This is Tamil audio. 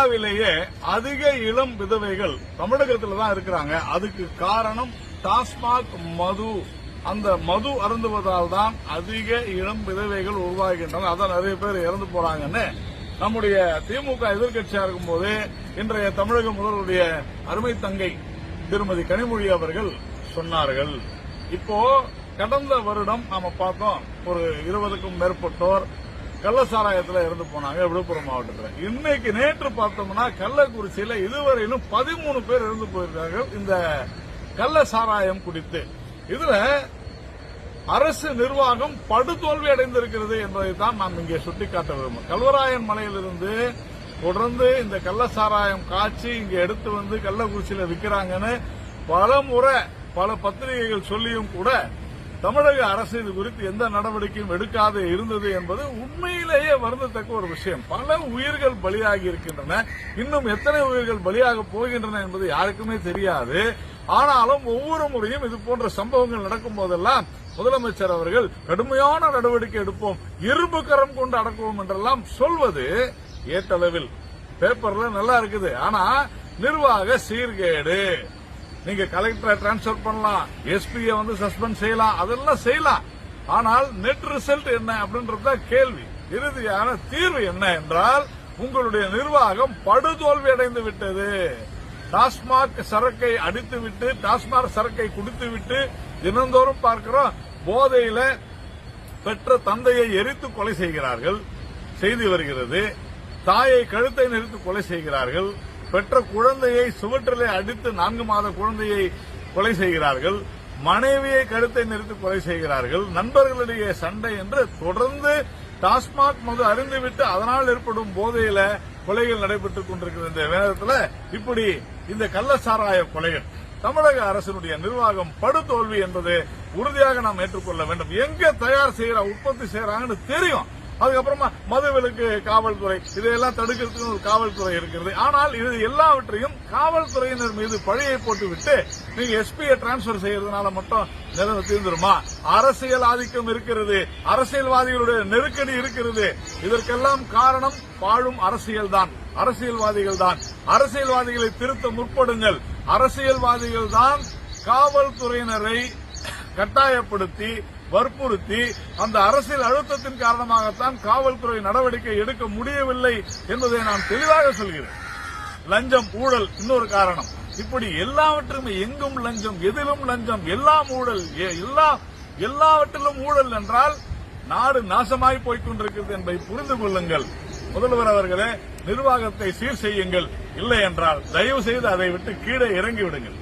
இந்தியாவிலேயே அதிக இளம் விதவைகள் தமிழகத்தில் தான் இருக்கிறாங்க. அதுக்கு காரணம் டாஸ்மாக் மது. அந்த மது அருந்துவதால் தான் அதிக இளம் விதவைகள் உருவாகின்றன. அதான் நிறைய பேர் இறந்து போறாங்கன்னு நம்முடைய திமுக எதிர்கட்சியா இருக்கும்போது இன்றைய தமிழக முதல்வருடைய அருமை தங்கை திருமதி கனிமொழி அவர்கள் சொன்னார்கள். இப்போ கடந்த வருடம் நாம பார்த்தோம் ஒரு இருபதுக்கும் மேற்பட்டோர் கள்ளசாராயத்தில் இறந்து போனாங்க விழுப்புரம் மாவட்டத்தில். இன்னைக்கு நேற்று பார்த்தோம்னா கள்ளக்குறிச்சியில் இதுவரையிலும் பதிமூணு பேர் இறந்து போயிருக்கார்கள். இந்த கள்ள சாராயம் குடித்து. இதுல அரசு நிர்வாகம் படுதோல்வி அடைந்திருக்கிறது என்பதை தான் நாம் இங்கே சுட்டிக்காட்ட விரும்பும் கல்வராயன் மலையிலிருந்து தொடர்ந்து இந்த கள்ள சாராயம் காய்ச்சி இங்க எடுத்து வந்து கள்ளக்குறிச்சியில விற்கிறாங்கன்னு பல முறை பல பத்திரிகைகள் சொல்லியும் கூட தமிழக அரசு இது குறித்து எந்த நடவடிக்கையும் எடுக்காது இருந்தது என்பது உண்மையிலேயே வருந்தத்தக்க ஒரு விஷயம். பல உயிர்கள் பலியாகி இருக்கின்றன. இன்னும் எத்தனை உயிர்கள் பலியாக போகின்றன என்பது யாருக்குமே தெரியாது. ஆனாலும் ஒவ்வொரு முறையும் இது போன்ற சம்பவங்கள் நடக்கும் போதெல்லாம் முதலமைச்சர் அவர்கள் கடுமையான நடவடிக்கை எடுப்போம் இரும்பு கரம் கொண்டு அடக்குவோம் என்றெல்லாம் சொல்வது ஏற்றளவில் பேப்பர்ல நல்லா இருக்குது. ஆனா நிர்வாக சீர்கேடு. நீங்க கலெக்டரை டிரான்ஸ்பர் பண்ணலாம் எஸ்பியை வந்து சஸ்பெண்ட் செய்யலாம் அதெல்லாம் செய்யலாம். ஆனால் நெட் ரிசல்ட் என்ன அப்படின்றது தான் கேள்வி. இறுதியான தீர்வு என்ன என்றால் உங்களுடைய நிர்வாகம் படுதோல்வி அடைந்து விட்டது. டாஸ்மாக் சரக்கை அடித்துவிட்டு டாஸ்மாக் சரக்கை குடித்துவிட்டு தினந்தோறும் பார்க்கிறோம் போதையில பெற்ற தந்தையை எரித்து கொலை செய்கிறார்கள். செய்தி வருகிறது. தாயை கழுத்தை நிறுத்து கொலை செய்கிறார்கள். பெற்ற குழந்தையை சுவற்றிலே அடித்து நான்கு மாத குழந்தையை கொலை செய்கிறார்கள். மனைவியை கழுத்தை நிறுத்தி கொலை செய்கிறார்கள். நண்பர்களுடைய சண்டை என்று தொடர்ந்து டாஸ்மாக் மது அறிந்துவிட்டு அதனால் ஏற்படும் போதையில கொலைகள் நடைபெற்றுக் கொண்டிருக்கிற இந்த நேரத்தில் இப்படி இந்த கள்ளச்சாராய கொலைகள். தமிழக அரசினுடைய நிர்வாகம் படுதோல்வி என்பது உறுதியாக நாம் ஏற்றுக்கொள்ள வேண்டும். எங்க தயார் செய்யற உற்பத்தி செய்யறாங்கன்னு தெரியும். அதுக்கப்புறமா மதுவிலக்கு காவல்துறை இதையெல்லாம் தடுக்கிறதுக்கு ஒரு காவல்துறை இருக்கிறது. ஆனால் இது எல்லாவற்றையும் காவல்துறையினர் மீது பழியை போட்டுவிட்டு நீங்க எஸ்பியை டிரான்ஸ்பர் செய்யறதுனால மட்டும் நிலைமை தீர்ந்துருமா? அரசியல் ஆதிக்கம் இருக்கிறது. அரசியல்வாதிகளுடைய நெருக்கடி இருக்கிறது. இதற்கெல்லாம் காரணம் வாழும் அரசியல் தான் அரசியல்வாதிகள் தான். அரசியல்வாதிகளை திருத்த முற்படுங்கள். அரசியல்வாதிகள் தான் காவல்துறையினரை கட்டாயப்படுத்தி வற்புறுத்தி அந்த அரசியல் அழுத்தத்தின் காரணமாகத்தான் காவல்துறை நடவடிக்கை எடுக்க முடியவில்லை என்பதை நான் தெளிவாக சொல்கிறேன். லஞ்சம் ஊழல் இன்னொரு காரணம். இப்படி எல்லாவற்றுமே எங்கும் லஞ்சம் எதிலும் லஞ்சம் எல்லாம் ஊழல் எல்லா எல்லாவற்றிலும் ஊழல் என்றால் நாடு நாசமாய் போய்கொண்டிருக்கிறது என்பதை புரிந்து கொள்ளுங்கள். முதல்வர் அவர்களே நிர்வாகத்தை சீர் செய்யுங்கள். இல்லை என்றால் தயவு செய்து அதை விட்டு கீழே இறங்கி விடுங்கள்.